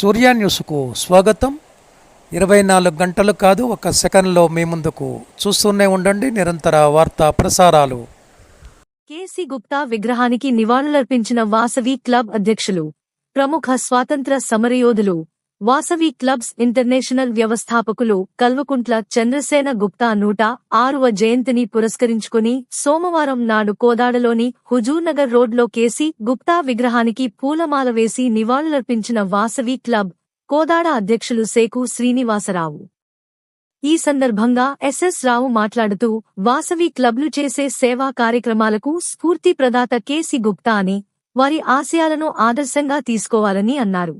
సూర్య న్యూస్కు స్వాగతం. ఇరవై నాలుగు గంటలు కాదు ఒక సెకండ్లో మీ ముందుకు చూస్తూనే ఉండండి. నిరంతర వార్తా ప్రసారాలు. కేసీ గుప్తా విగ్రహానికి నివాళులర్పించిన వాసవి క్లబ్ అధ్యక్షులు ప్రముఖ స్వాతంత్ర సమరయోధులు వాసవి క్లబ్స్ ఇంటర్నేషనల్ వ్యవస్థాపకులు కల్వకుంట్ల చంద్రసేన గుప్తా నూట ఆరువ జయంతిని పురస్కరించుకుని సోమవారం నాడు కోదాడలోని హుజూర్నగర్ రోడ్లో కేసీ గుప్తా విగ్రహానికి పూలమాల వేసి నివాళులర్పించిన వాసవి క్లబ్ కోదాడ అధ్యక్షులు సేకు శ్రీనివాసరావు. ఈ సందర్భంగా ఎస్ఎస్ రావు మాట్లాడుతూ వాసవి క్లబ్లు చేసే సేవా కార్యక్రమాలకు స్ఫూర్తి ప్రదాత కేసి గుప్తా అని వారి ఆశయాలను ఆదర్శంగా తీసుకోవాలని అన్నారు.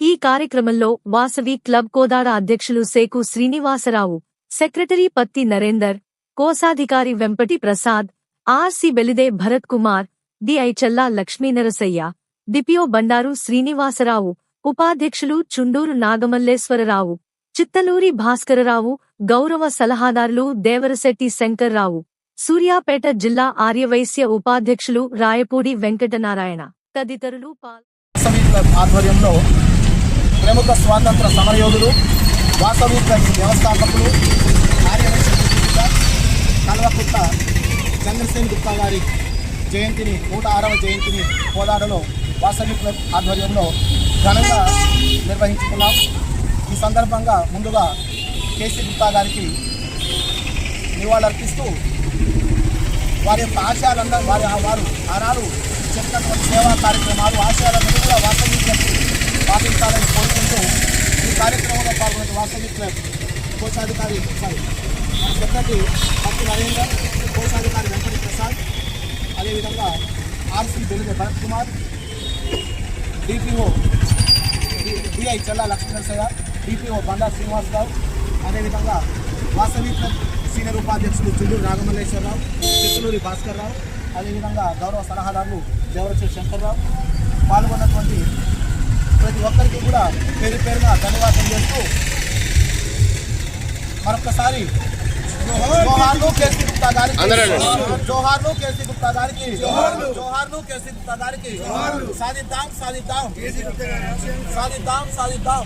ఈ కార్యక్రమంలో వాసవి క్లబ్ కోదాడ అధ్యక్షులు సేకు శ్రీనివాసరావు సెక్రటరీ పత్తి నరేందర్ కోశాధికారి Vempati Prasad RC Belide Bharat Kumar DI Challa Lakshminarasaiah DPO Bandaru Srinivasarao ఉపాధ్యక్షులు చుండూరు నాగమల్లేశ్వరరావు చిత్తలూరి భాస్కరరావు గౌరవ సలహాదారులు దేవరశెట్టి శంకర్రావు సూర్యాపేట జిల్లా ఆర్యవైశ్య ఉపాధ్యక్షులు రాయపూడి వెంకటనారాయణ తదితరులు పాల్ ఆధ్వర్యంలో ప్రముఖ స్వాతంత్ర సమరయోధులు వాసవి వ్యవస్థాపకులు ఆర్యవైశ్య కల్వకుట్ట చంద్రసేన్ గుప్తా గారి జయంతిని నూట ఆరవ జయంతిని కోదాడలో వాసవి క్లబ్ ఆధ్వర్యంలో ఘనంగా నిర్వహించుకున్నాం. ఈ సందర్భంగా ముందుగా కేసీ గుప్తా గారికి నివాళులర్పిస్తూ వారి యొక్క ఆశయాలందరూ వారి వారు ఆనాడు చెప్పినటువంటి సేవా కార్యక్రమాలు ఆశయాలన్నీ కూడా వాసవి పాటించాలని కోరుకుంటూ ఈ కార్యక్రమంలో పాల్గొనే వాసవి క్లబ్ కోశాధికారి సారీ మన సెక్రటరీ పత్తి నరేందర్ కోశాధికారి వెంకట ప్రసాద్ అదేవిధంగా RC Belige Bharat Kumar DPO DI Chella Lakshminarasaiah DPO Banda Srinivasarao అదేవిధంగా వాసవి క్లబ్ సీనియర్ ఉపాధ్యక్షులు చుండూరు నాగమల్లేశ్వరరావు చిత్తలూరి భాస్కర్ రావు అదేవిధంగా గౌరవ సలహాదారులు దేవరచూరి శంకర్రావు పాల్గొన్నటువంటి ప్రతి ఒక్కరికి కూడా పేరు పేరున ధన్యవాదాలు చేస్తూ మరొకసారి జోహార్లు కేసీ గుప్తా గారికి జోహార్లు కేసీ గుప్తా గారికి జోహార్లు కేసీ గుప్తా గారికి సాధిద్దాం సాధిద్దాం. సాధిద్దాం సాధిద్దాం.